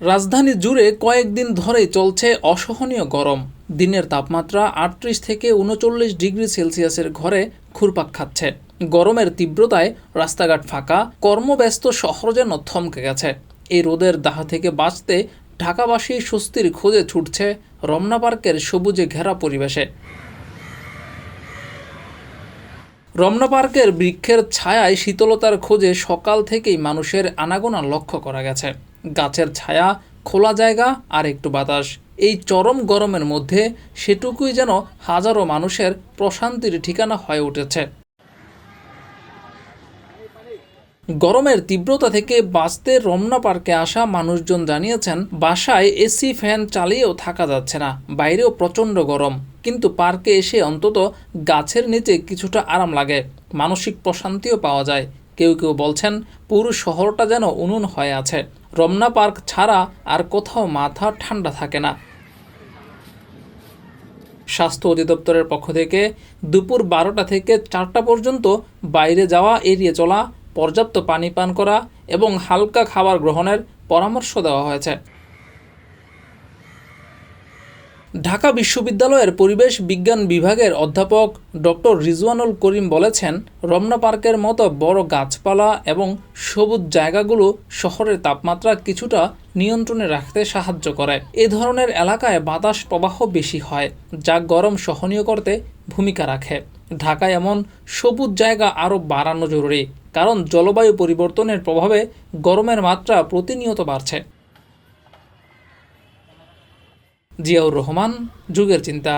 রাজধানী জুড়ে কয়েকদিন ধরেই চলছে অসহনীয় গরম। দিনের তাপমাত্রা আটত্রিশ থেকে উনচল্লিশ ডিগ্রি সেলসিয়াসের ঘরে খুরপাক খাচ্ছে। গরমের তীব্রতায় রাস্তাঘাট ফাঁকা, কর্মব্যস্ত শহর যেন থমকে গেছে। এই রোদের দাহ থেকে বাঁচতে ঢাকাবাসী স্বস্তির খোঁজে ছুটছে রমনা পার্কের সবুজে ঘেরা পরিবেশে। রমনা পার্কের বৃক্ষের ছায়ায় শীতলতার খোঁজে সকাল থেকেই মানুষের আনাগোনা লক্ষ্য করা গেছে। গাছের ছায়া, খোলা জায়গা আর একটু বাতাস। এই চরম গরমের মধ্যে সেটুকুই যেন হাজারো মানুষের প্রশান্তির ঠিকানা হয়ে উঠেছে। গরমের তীব্রতা থেকে বাঁচতে রমনা পার্কে আসা মানুষজন জানিয়েছেন, বাসায় এসি, ফ্যান চালিয়েও থাকা যাচ্ছে না। বাইরেও প্রচণ্ড গরম। কিন্তু পার্কে এসে অন্তত গাছের নিচে কিছুটা আরাম লাগে। মানসিক প্রশান্তিও পাওয়া যায়। কেউ কেউ বলছেন, পুরো শহরটা যেন উনুন হয়ে আছে। রমনা পার্ক ছাড়া আর কোথাও মাথা ঠান্ডা থাকে না। স্বাস্থ্য অধিদপ্তরের পক্ষ থেকে দুপুর বারোটা থেকে চারটা পর্যন্ত বাইরে যাওয়া, এড়িয়ে চলা পর্যাপ্ত পানি পান করা এবং হালকা খাবার গ্রহণের পরামর্শ দেওয়া হয়েছে। ঢাকা বিশ্ববিদ্যালয়ের পরিবেশ বিজ্ঞান বিভাগের অধ্যাপক ডক্টর রিজওয়ানুল করিম বলেছেন, রমনা পার্কের মতো বড় গাছপালা এবং সবুজ জায়গাগুলো শহরের তাপমাত্রা কিছুটা নিয়ন্ত্রণে রাখতে সাহায্য করে। এ ধরনের এলাকায় বাতাস প্রবাহ বেশি হয়, যা গরম সহনীয় করতে ভূমিকা রাখে। ঢাকায় এমন সবুজ জায়গা আরও বাড়ানো জরুরি, কারণ জলবায়ু পরিবর্তনের প্রভাবে গরমের মাত্রা প্রতিনিয়ত বাড়ছে। জিয়াউর রহমান, যুগের চিন্তা।